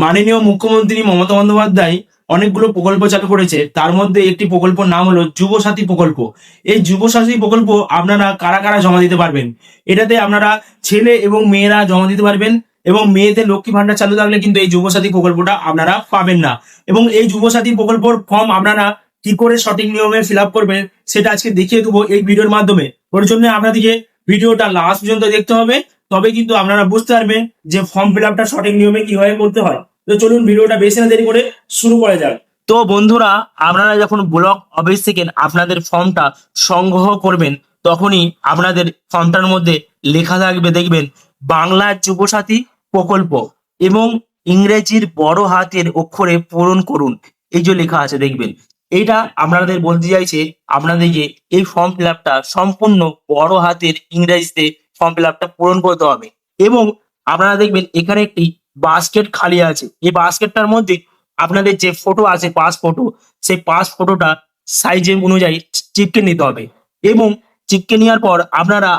মাননীয় মুখ্যমন্ত্রী মমতা বন্দ্যোপাধ্যায় অনেকগুলো প্রকল্প চালু করেছে। তার মধ্যে একটি প্রকল্পর নাম হলো যুবসাথী প্রকল্প। এই যুবসাথী প্রকল্প আপনারা কারা কারা জমা দিতে পারবেন? এটাতে আপনারা ছেলে এবং মেয়েরা জমা দিতে পারবেন এবং মেয়েদের লক্ষ্মী ভান্ডার চালু থাকলে কিন্তু এই যুবসাথী প্রকল্পটা আপনারা পাবেন না। এবং এই যুবসাথী প্রকল্পর ফর্ম আপনারা কি করে সঠিক নিয়মে ফিল করবেন, সেটা আজকে দেখিয়ে দেবো এই ভিডিওর মাধ্যমে। ওর জন্য আপনাদেরকে ভিডিওটা লাস্ট পর্যন্ত দেখতে হবে তবে কিন্তু আপনারা বুঝতে পারবেন যে ফর্ম ফিল আপটা সঠিক নিয়মে কীভাবে করতে হয়। তো চলুন ভিডিওটা বেশি না দেরি করে শুরু করা যাক। তো বন্ধুরা, আপনারা যখন ব্লক অফিস থেকে আপনাদের ফর্মটা সংগ্রহ করবেন, তখনই আপনাদের ফর্মটার মধ্যে লেখা থাকবে, দেখবেন, বাংলা যুবসাথী প্রকল্প এবং ইংরেজির বড় হাতের অক্ষরে পূরণ করুন। এই যে লেখা আছে, দেখবেন এইটা আপনাদের বলতে চাইছে আপনাদেরকে এই ফর্ম ফিল আপটা সম্পূর্ণ বড় হাতের ইংরেজিতে ফর্ম ফিল আপটা পূরণ করতে হবে। এবং আপনারা দেখবেন এখানে একটি বাস্কেট খালি আছে। এই বাস্কেটটার মধ্যে আপনাদের যে ফটো আছে পাস ফটো সেই পাস ফটোটা সাইজের অনুযায়ী চিপকে নিতে হবে। এবং চিপকে নেওয়ার পর আপনারা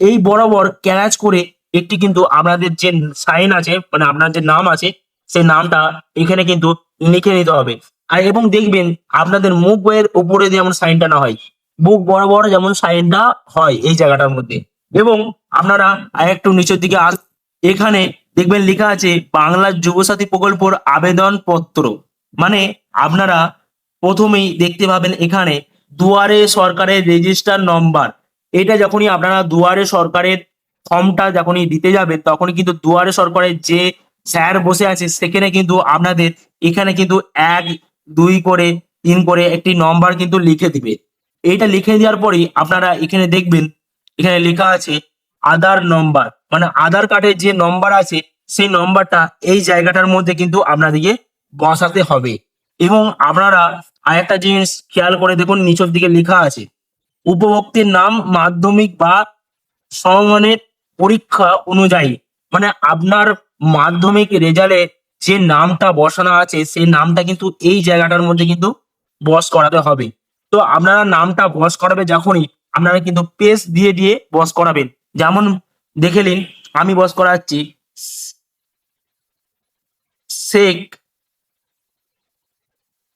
এই বরাবর ক্যাচ করে একটি কিন্তু আপনাদের যে সাইন আছে মানে আপনার যে নাম আছে, সেই নামটা এখানে কিন্তু লিখে নিতে হবে। আর এবং দেখবেন আপনাদের মুখ বইয়ের উপরে যেমন সাইনটা না হয় বুক বড় বড় যেমন সাইনটা হয় এই জায়গাটার মধ্যে। এবং আপনারা একটু নিচের দিকে আস, এখানে দেখবেন লেখা আছে বাংলা যুবসাথী প্রকল্পর আবেদন পত্র মানে আপনারা প্রথমেই দেখতে পাবেন এখানে দুয়ারে সরকারের রেজিস্টার নম্বর। এটা যখনই আপনারা দুয়ারে সরকারের ফর্মটা যখনই দিতে যাবেন, তখনই কিন্তু দুয়ারে সরকারের যে স্যার বসে আছে, সেখানে কিন্তু আপনাদের এখানে কিন্তু এক দুই করে, তিন করে একটি নম্বর কিন্তু লিখে দিবে। এইটা লিখে দেওয়ার পরেই আপনারা এখানে দেখবেন, এখানে লেখা আছে আধার নম্বর মানে আধার কার্ডের যে নম্বর আছে, সেই নম্বরটা এই জায়গাটার মধ্যে কিন্তু আপনাদেরকে বসাতে হবে। এবং আপনারা আর একটা জিনিস খেয়াল করে দেখুন নিচের দিকে লেখা আছে, উপভোক্তের নাম, মাধ্যমিক বা সমমানের পরীক্ষা অনুযায়ী। মানে আপনার মাধ্যমিক রেজাল্টে যে নামটা বসানো আছে, সেই নামটা কিন্তু এই জায়গাটার মধ্যে কিন্তু বস করাতে হবে। তো আপনারা নামটা বস করাবে যখনই, আপনারা কিন্তু পেস দিয়ে দিয়ে বস করাবেন। যেমন দেখে নিন আমি বস করাচ্ছি শেখ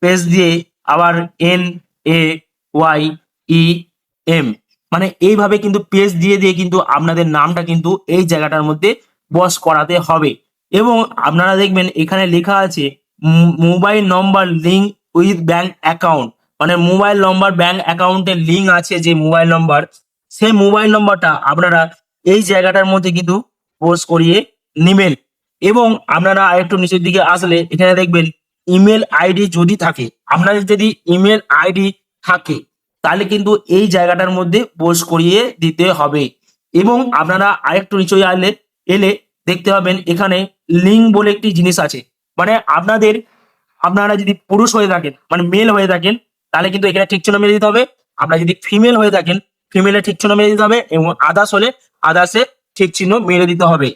পেস দিয়ে আবার N A Y E M মানে এইভাবে কিন্তু পেজ দিয়ে দিয়ে কিন্তু আপনাদের নামটা কিন্তু এই জায়গাটার মধ্যে বস করাতে হবে। এবং আপনারা দেখবেন এখানে লেখা আছে mobile number link with bank account. মানে মোবাইল নম্বর, ব্যাংক অ্যাকাউন্টের লিঙ্ক আছে যে মোবাইল নম্বর। সেই মোবাইল নম্বরটা আপনারা এই জায়গাটার মধ্যে কিন্তু পোস্ট করিয়ে নেবেন। এবং আপনারা আরেকটু নিচের দিকে আসলে এখানে দেখবেন ইমেল আইডি যদি থাকে, আপনাদের যদি ইমেল আইডি থাকে, তাহলে কিন্তু এই জায়গাটার মধ্যে পোস্ট করিয়ে দিতে হবে। এবং আপনারা আরেকটু নিচে আনলে এলে দেখতে পাবেন এখানে লিঙ্ক বলে একটি জিনিস আছে। মানে আপনাদের, আপনারা যদি পুরুষ হয়ে থাকেন মানে মেল হয়ে থাকেন, তাহলে কিন্তু এখানে ঠিক চিহ্ন মেরে দিতে হবে। আপনারা যদি ফিমেল হয়ে থাকেন ফিমেলে ঠিক চিহ্ন মেরে দিতে হবে এবং আদার্স হলে আদার্সে ঠিক চিহ্ন মেরে দিতে হবে।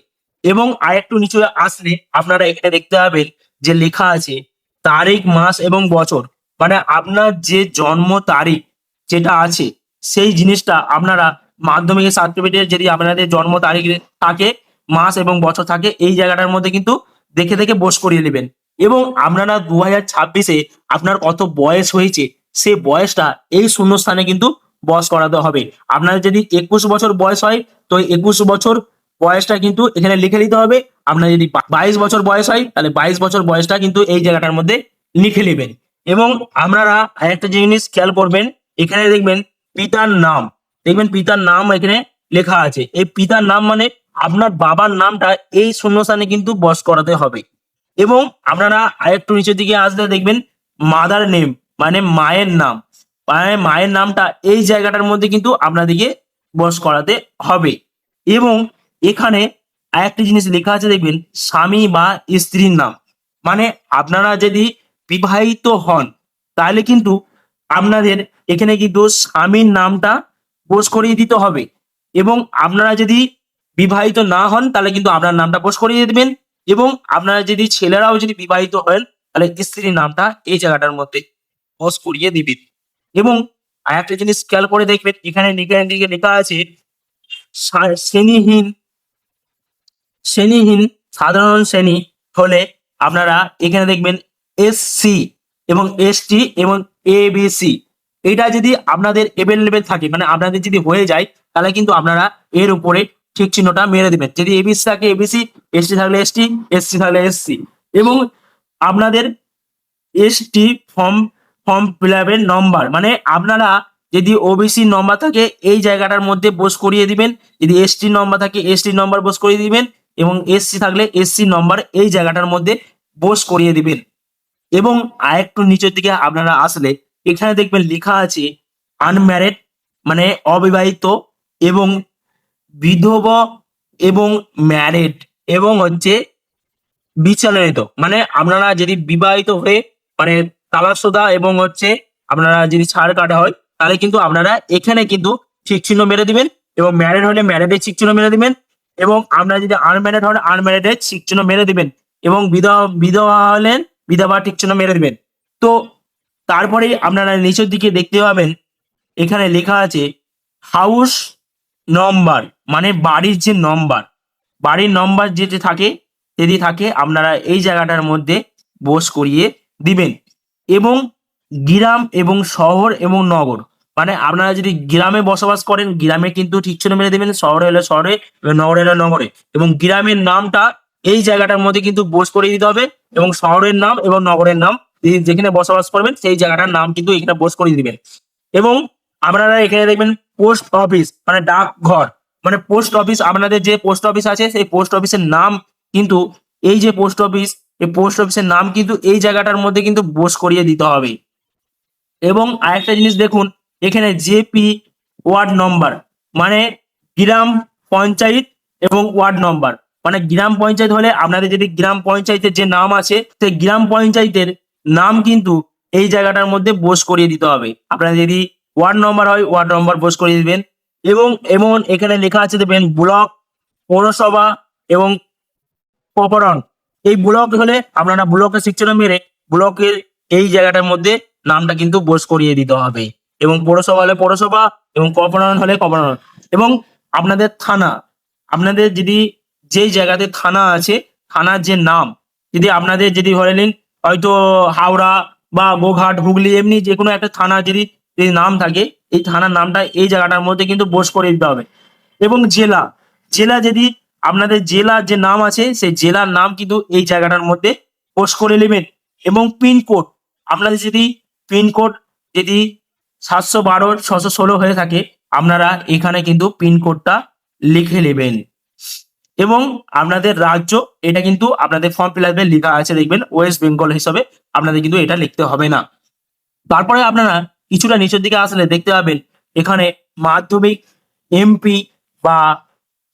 এবং আরেকটু নিচে আসলে আপনারা এখানে দেখতে পাবেন যে লেখা আছে, তারিখ, মাস এবং বছর। মানে আপনার যে জন্ম তারিখ যেটা আছে, সেই জিনিসটা আপনারা মাধ্যমিকের সার্টিফিকেট যদি আপনাদের জন্ম তারিখ থাকে মাস এবং বছর থাকে, এই জায়গাটার মধ্যে কিন্তু দেখে দেখে বস করিয়ে নেবেন। এবং আপনারা দু হাজার ছাব্বিশে আপনার কত বয়স হয়েছে, সে বয়সটা এই শূন্যস্থানে কিন্তু বস করাতে হবে। আপনার যদি একুশ বছর বয়স হয়, তো একুশ বছর বয়সটা কিন্তু এখানে লিখে দিতে হবে। আপনার যদি বাইশ বছর বয়স হয়, তাহলে বাইশ বছর বয়সটা কিন্তু এই জায়গাটার মধ্যে লিখে নেবেন। এবং আপনারা আরেকটা জিনিস খেয়াল করবেন, এখানে দেখবেন পিতার নাম, দেখবেন পিতার নাম এখানে লেখা আছে। এই পিতার নাম মানে আপনার বাবার নামটা এই শূন্যস্থানে কিন্তু বস করাতে হবে। এবং আপনারা আরেকটু নিচের দিকে আসলে দেখবেন মাদার নেম মানে মায়ের নাম। মানে মায়ের নামটা এই জায়গাটার মধ্যে কিন্তু আপনাদেরকে বস করাতে হবে। এবং এখানে আরেকটি জিনিস লেখা আছে, দেখবেন, স্বামী বা স্ত্রীর নাম। মানে আপনারা যদি বিবাহিত হন, তাহলে কিন্তু আপনাদের এখানে কিন্তু স্বামীর নামটা পোস্ট করিয়ে দিতে হবে। এবং আপনারা যদি বিবাহিত না হন, তাহলে কিন্তু আপনার নামটা পোস্ট করিয়ে দেবেন। এবং আপনারা যদি ছেলেরাও যদি বিবাহিত হন, তাহলে স্ত্রীর নামটা এই জায়গাটার মধ্যে পোস্ট করিয়ে দিবেন। এবং আরেকটা জিনিস খেয়াল করে দেখবেন, এখানে নিচের দিকে লেখা আছে শ্রেণীহীন শ্রেণীহীন সাধারণ শ্রেণি হলে আপনারা এখানে দেখবেন এস সি এবং এস টি এবং এ বি সি এটা যদি আপনাদের এভেলেবেল থাকে মানে আপনাদের যদি হয়ে যায়, তাহলে কিন্তু আপনারা এর উপরে ঠিক চিহ্নটা মেরে দেবেন। যদি এবিসি থাকে এবিসি এসটি থাকলে এসটি এসসি থাকলে এসসি এবং আপনাদের এসটি ফর্ম ফর্ম ফিল আপের নম্বর মানে আপনারা যদি ওবিসি নম্বর থাকে, এই জায়গাটার মধ্যে বোস করিয়ে দিবেন। যদি এসটি নম্বর থাকে এসটি নম্বর বোস করিয়ে দিবেন। এবং এসসি থাকলে এসসি নম্বর এই জায়গাটার মধ্যে বোস করিয়ে দিবেন। এবং আরেকটু নিচের দিকে আপনারা আসলে, এখানে দেখবেন লেখা আছে আনম্যারেড মানে অবিবাহিত এবং বিধবা এবং ম্যারিড এবং হচ্ছে বিচলিত। মানে আপনারা যদি বিবাহিত হয়ে মানে তালাকসোদা এবং হচ্ছে আপনারা যদি ছাড় কাটা হয়, তাহলে কিন্তু আপনারা এখানে কিন্তু ঠিক চিহ্ন মেরে দিবেন এবং ম্যারিড হলে ম্যারিডের ঠিক চিহ্ন মেরে দিবেন এবং আপনারা যদি আনম্যারিড হন আনম্যারিডের ঠিক চিহ্ন মেরে দিবেন এবং বিধবা বিধবা হলেন বিধবা ঠিক চিহ্ন মেরে দিবেন। তো তারপরে আপনারা নিচের দিকে দেখতে পাবেন, এখানে লেখা আছে হাউস নম্বর মানে বাড়ির যে নম্বর বাড়ির নম্বর যেটি থাকে, যদি থাকে, আপনারা এই জায়গাটার মধ্যে বোস করিয়ে দিবেন। এবং গ্রাম এবং শহর এবং নগর মানে আপনারা যদি গ্রামে বসবাস করেন, গ্রামে কিন্তু ঠিক ছিল মেরে দেবেন, শহরে হলে শহরে, নগরে হলে নগরে। এবং গ্রামের নামটা এই জায়গাটার মধ্যে কিন্তু বোস করে দিতে হবে, এবং শহরের নাম এবং নগরের নাম, যেখানে বসবাস করবেন, সেই জায়গাটার নাম কিন্তু এখানে বোস করে দিবেন। এবং আপনারা এখানে দেখবেন পোস্ট অফিস মানে ডাকঘর মানে পোস্ট অফিস, আপনাদের যে পোস্ট অফিস আছে, সেই পোস্ট অফিসের নাম কিন্তু, এই যে পোস্ট অফিস, এই পোস্ট অফিসের নাম কিন্তু এই জায়গাটার মধ্যে কিন্তু বোস করিয়ে দিতে হবে। এবং আরেকটা জিনিস দেখুন, এখানে জেপি ওয়ার্ড নম্বর মানে গ্রাম পঞ্চায়েত এবং ওয়ার্ড নম্বর। মানে গ্রাম পঞ্চায়েত হলে আপনাদের যদি গ্রাম পঞ্চায়েতের যে নাম আছে, সেই গ্রাম পঞ্চায়েতের নাম কিন্তু এই জায়গাটার মধ্যে বোস করিয়ে দিতে হবে। আপনারা যদি ওয়ার্ড নম্বর হয়, ওয়ার্ড নম্বর পোস্ট করিয়ে দিবেন। এবং এমন এখানে লেখা আছে দেখবেন, ব্লক, পৌরসভা এবং প্রকরণ এই ব্লক হলে আপনারা ব্লকের শিক্ষণ মেরে ব্লকের এই জায়গাটার মধ্যে নামটা কিন্তু বোস করিয়ে দিতে হবে। এবং পৌরসভা হলে পৌরসভা এবং কর্পোরেশন হলে কর্পোরেশন এবং আপনাদের থানা, আপনাদের যদি যেই জায়গাতে থানা আছে, থানার যে নাম, যদি আপনাদের যদি ধরে নিন, হয়তো হাওড়া বা গোঘাট, হুগলি, এমনি যে কোনো একটা থানা যদি যদি নাম থাকে, এই থানার নামটা এই জায়গাটার মধ্যে কিন্তু বোস করে দিতে হবে। এবং জেলা জেলা যদি আপনাদের জেলার যে নাম আছে, সেই জেলার নাম কিন্তু এই জায়গাটার মধ্যে পোস্ট করে নেবেন। এবং পিনকোড আপনাদের যদি পিনকোড যদি সাতশো বারো, ছশো ষোলো হয়ে থাকে, আপনারা এখানে কিন্তু পিনকোডটা লিখে নেবেন। এবং আপনাদের রাজ্য, এটা কিন্তু আপনাদের ফর্ম ফিল আপে লেখা আছে, দেখবেন ওয়েস্ট বেঙ্গল হিসাবে আপনাদের কিন্তু এটা লিখতে হবে না। তারপরে আপনারা কিছুটা নিচের দিকে আসলে দেখতে পাবেন, এখানে মাধ্যমিক এমপি বা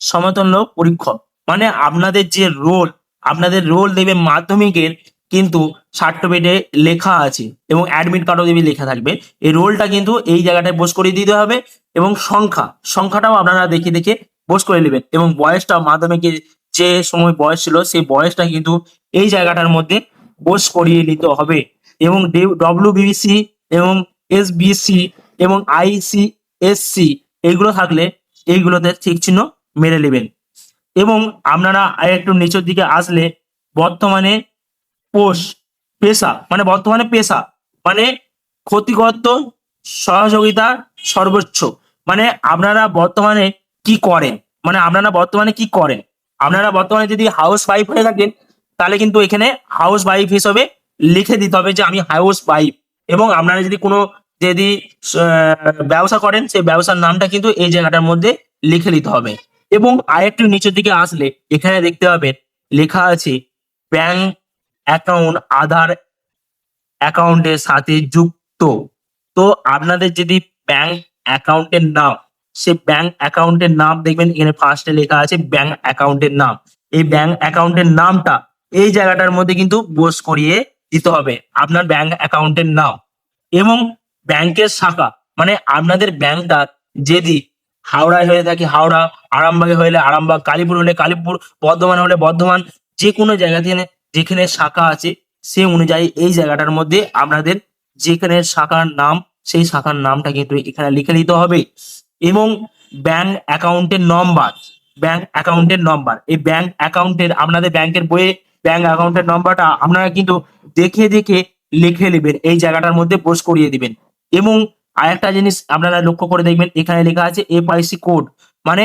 সমতুল্য পরীক্ষক। মানে আপনাদের যে রোল আপনাদের রোল দেবে মাধ্যমিকের কিন্তু সার্টিফিকেটে লেখা আছে এবং অ্যাডমিট কার্ডও দেবে লেখা থাকবে। এই রোলটা কিন্তু এই জায়গাটায় বোস করে দিতে হবে এবং সংখ্যা, সংখ্যাটাও আপনারা দেখে দেখে বোস করে নেবেন এবং বয়সটা মাধ্যমিকের যে সময় বয়স ছিল সেই বয়সটা কিন্তু এই জায়গাটার মধ্যে বোস করিয়ে নিতে হবে। এবং ডব্লিউ বিসি এবং এস বিসি এবং আইসি এসসি এইগুলো থাকলে এইগুলোতে ঠিক চিহ্ন মেরে নেবেন। এবং আপনারা একটু নিচের দিকে আসলে বর্তমানে পোষ, পেশা মানে বর্তমানে পেশা মানে ক্ষতিগত সহযোগিতা সর্বোচ্চ। মানে আপনারা বর্তমানে কি করেন? মানে আপনারা বর্তমানে কি করেন? আপনারা বর্তমানে যদি হাউস ওয়াইফ হয়ে থাকেন, তাহলে কিন্তু এখানে হাউস ওয়াইফ হিসেবে লিখে দিতে হবে যে আমি হাউস ওয়াইফ এবং আপনারা যদি কোনো যদি ব্যবসা করেন, সেই ব্যবসার নামটা কিন্তু এই জায়গাটার মধ্যে লিখে নিতে হবে। এবং আরেকটু নিচের দিকে আসলে এখানে দেখতে পাবেন, লেখা আছে ব্যাংক অ্যাকাউন্ট আধার অ্যাকাউন্টের সাথে যুক্ত। তো আপনাদের যদি ব্যাংক অ্যাকাউন্টের নাম সে ব্যাংক অ্যাকাউন্টের নাম দেখবেন, এখানে ফার্স্টে লেখা আছে ব্যাংক অ্যাকাউন্টের নাম। এই ব্যাংক অ্যাকাউন্টের নামটা এই জায়গাটার মধ্যে কিন্তু বোস করিয়ে দিতে হবে আপনার ব্যাংক অ্যাকাউন্টের নাম এবং ব্যাংকের শাখা। মানে আপনাদের ব্যাংকটা যদি হাওড়ায় হয়ে থাকে, হাওড়া, আরামবাগে হলে আরামবাগ, কালীপুর হলে কালীপুর, বর্ধমান হলে বর্ধমান যে কোনো জায়গা থেকে যেখানে শাখা আছে সে অনুযায়ী এই জায়গাটার মধ্যে আপনাদের যেখানে শাখার নাম, সেই শাখার নামটা কিন্তু এখানে লিখে নিতে হবে এবং ব্যাংক অ্যাকাউন্টের নম্বর ব্যাংক অ্যাকাউন্টের নম্বর এই ব্যাংক অ্যাকাউন্টের আপনাদের ব্যাংকের বইয়ে ব্যাংক অ্যাকাউন্টের নম্বরটা আপনারা কিন্তু দেখে দেখে লিখে নেবেন, এই জায়গাটার মধ্যে পোস্ট করিয়ে দিবেন। এবং আরেকটা জিনিস আপনারা লক্ষ্য করে দেখবেন, এখানে লেখা আছে এফআইসি কোড মানে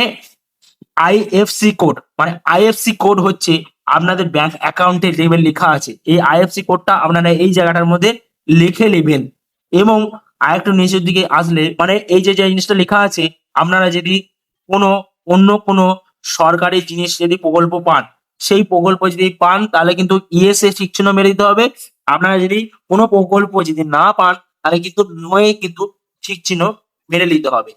আইএফসি কোড মানে আইএফসি কোড হচ্ছে আপনাদের ব্যাংক অ্যাকাউন্টে লেভেল লেখা আছে। এই আইএফসি কোডটা আপনারা এই জায়গাটার মধ্যে লিখে নেবেন। এবং আরেকটু নিচের দিকে আসলে মানে এই যে যে জিনিসটা লেখা আছে, আপনারা যদি কোনো, অন্য কোনো সরকারি জিনিস যদি প্রকল্প পান সেই প্রকল্প যদি পান, তাহলে কিন্তু ইএসএ ঠিক চিহ্ন মেরে দিতে হবে। আপনারা যদি কোনো প্রকল্প যদি না পান, তাহলে কিন্তু নয়ে কিন্তু চিহ্ন মেরে নিতে হবে।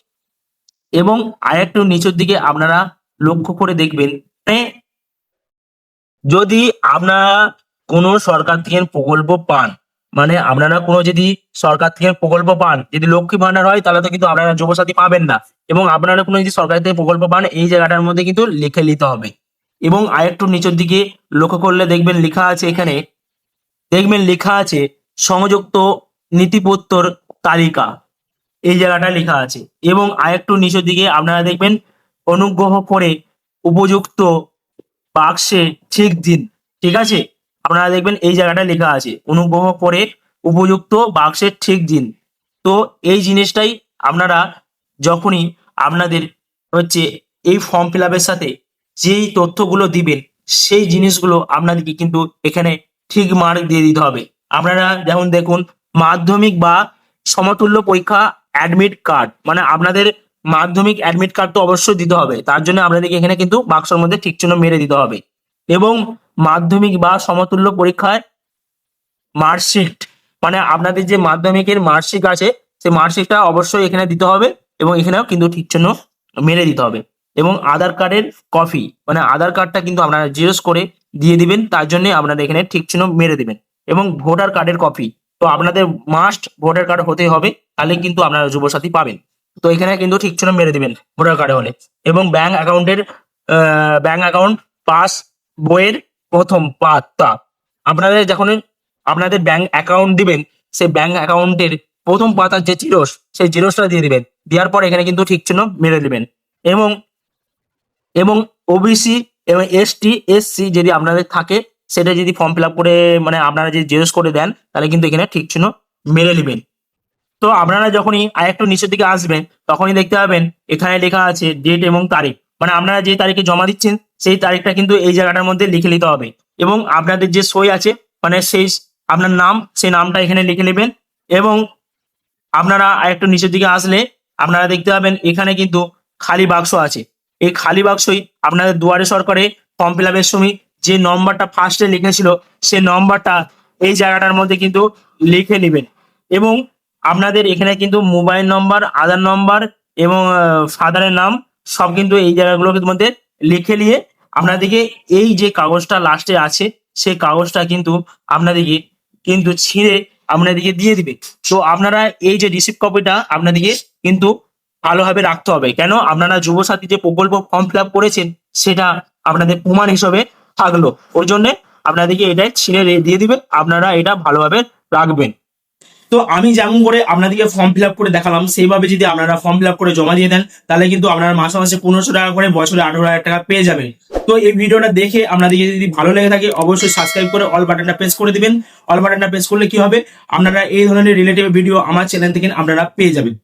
এবং আরেকটু নিচের দিকে আপনারা লক্ষ্য করে দেখবেন মানে যদি আপনারা কোনো সরকার থেকে প্রকল্প পান মানে আপনারা কোনো যদি সরকার থেকে প্রকল্প পান, যদি লক্ষ্মী ভান্ডার হয়, তাহলে তো কিন্তু আপনারা যুবসাথী পাবেন না। এবং আপনারা কোনো যদি সরকার থেকে প্রকল্প পান, এই জায়গাটার মধ্যে কিন্তু লিখে নিতে হবে। এবং আরেকটু নিচের দিকে লক্ষ্য করলে দেখবেন লেখা আছে এখানে, দেখবেন লেখা আছে সংযুক্ত নীতিপত্তর তালিকা। এই জায়গাটা লেখা আছে। এবং আরেকটু নিচের দিকে আপনারা দেখবেন অনুগ্রহ করে উপযুক্ত বাক্সে ঠিক দিন। ঠিক আছে? আপনারা দেখবেন এই জায়গাটা লেখা আছে, অনুগ্রহ করে উপযুক্ত বাক্সের ঠিক দিন। তো এই জিনিসটাই আপনারা যখনই আপনাদের হচ্ছে এই ফর্ম ফিল সাথে যেই তথ্যগুলো দিবেন, সেই জিনিসগুলো আপনাদেরকে কিন্তু এখানে ঠিক মার্ক দিয়ে দিতে হবে। আপনারা যেমন দেখুন, মাধ্যমিক বা সমতুল্য পরীক্ষা অ্যাডমিট কার্ড মানে আপনাদের মাধ্যমিক অ্যাডমিট কার্ড তো অবশ্যই দিতে হবে। তার জন্য আপনাদেরকে এখানে কিন্তু বাক্সের মধ্যে ঠিক চিহ্ন মেরে দিতে হবে। এবং মাধ্যমিক বা সমতুল্য পরীক্ষায় মার্কশিট মানে আপনাদের যে মাধ্যমিকের মার্কশিট আছে, সেই মার্কশিটটা অবশ্যই এখানে দিতে হবে এবং এখানেও কিন্তু ঠিক চিহ্ন মেরে দিতে হবে। এবং আধার কার্ডের কপি মানে আধার কার্ডটা কিন্তু আপনারা জিরোস করে দিয়ে দিবেন, তার জন্য আপনারা এখানে ঠিক চিহ্ন মেরে দিবেন। এবং ভোটার কার্ডের কপি তো আপনাদের মাস্ট ভোটার কার্ড হতে হবে, তাহলে কিন্তু আপনারা যুবসাথী পাবেন। তো এখানে কিন্তু ঠিক চিহ্ন মেরে দিবেন ভোটার কার্ডে হলে। এবং ব্যাংক অ্যাকাউন্টের ব্যাংক অ্যাকাউন্ট পাস বইয়ের প্রথম পাতা। আপনাদের যখন আপনাদের ব্যাংক অ্যাকাউন্ট দিবেন, সেই ব্যাংক অ্যাকাউন্টের প্রথম পাতার যে জিরোস সেই জিরোসটা দিয়ে দিবেন। দেওয়ার পর এখানে কিন্তু ঠিক চিহ্ন মেরে দিবেন। এবং এবং ওবিসি এবং এসটি এসসি যদি আপনাদের থাকে, সেটা যদি ফর্ম ফিল করে মানে আপনারা যদি জেরক্স করে দেন, তাহলে কিন্তু এখানে ঠিক চিহ্ন মেরে নেবেন। তো আপনারা যখনই আরেকটু নিচের দিকে আসবেন, তখনই দেখতে পাবেন, এখানে লেখা আছে ডেট এবং তারিখ। মানে আপনারা যে তারিখে জমা দিচ্ছেন, সেই তারিখটা কিন্তু এই জায়গাটার মধ্যে লিখে নিতে হবে। এবং আপনাদের যে সই আছে মানে সেই আপনার নাম, সেই নামটা এখানে লিখে নেবেন। এবং আপনারা আর একটু নিচের দিকে আসলে, আপনারা দেখতে পাবেন, এখানে কিন্তু খালি বাক্স আছে। এই খালি বাক্সই আপনাদের দুয়ারে সরকারে ফর্ম ফিল আপের সময় যে নম্বরটা ফার্স্টে লিখেছিল সে নম্বরটা এই জায়গাটার মধ্যে কিন্তু লিখে নেবেন। এবং আপনাদের এখানে কিন্তু মোবাইল নম্বর আধার নম্বর এবং ফাদারের নাম সব কিন্তু এই জায়গাগুলোর মধ্যে লিখে নিয়ে আপনাদেরকে এই যে কাগজটা লাস্টে আছে, সেই কাগজটা কিন্তু আপনাদেরকে কিন্তু ছিঁড়ে আপনাদেরকে দিয়ে দিবে। তো আপনারা এই যে রিসিপ্ট কপিটা আপনাদেরকে কিন্তু ভালোভাবে রাখতে হবে। কেন? আপনারা যুবসাথী যে প্রকল্প ফর্ম ফিল আপ করেছেন, সেটা আপনাদের প্রমাণ হিসেবে থাকল। ওর জন্য আপনাদেরকে এটা ছিঁড়ে দিয়ে দিবে, আপনারা এটা ভালোভাবে রাখবেন। তো আমি যেমন করে আপনাদেরকে ফর্ম ফিল করে দেখালাম, সেইভাবে যদি আপনারা ফর্ম ফিল করে জমা দিয়ে দেন, তাহলে কিন্তু আপনারা মাসে মাসে পনেরোশো টাকা করে, বছরে আঠারো হাজার টাকা পেয়ে যাবেন। তো এই ভিডিওটা দেখে আপনাদেরকে যদি ভালো লেগে থাকে, অবশ্যই সাবস্ক্রাইব করে অল বাটনটা প্রেস করে দিবেন। অল বাটনটা প্রেস করলে কি হবে? আপনারা এই ধরনের রিলেটিভ ভিডিও আমার চ্যানেল থেকে আপনারা পেয়ে যাবেন।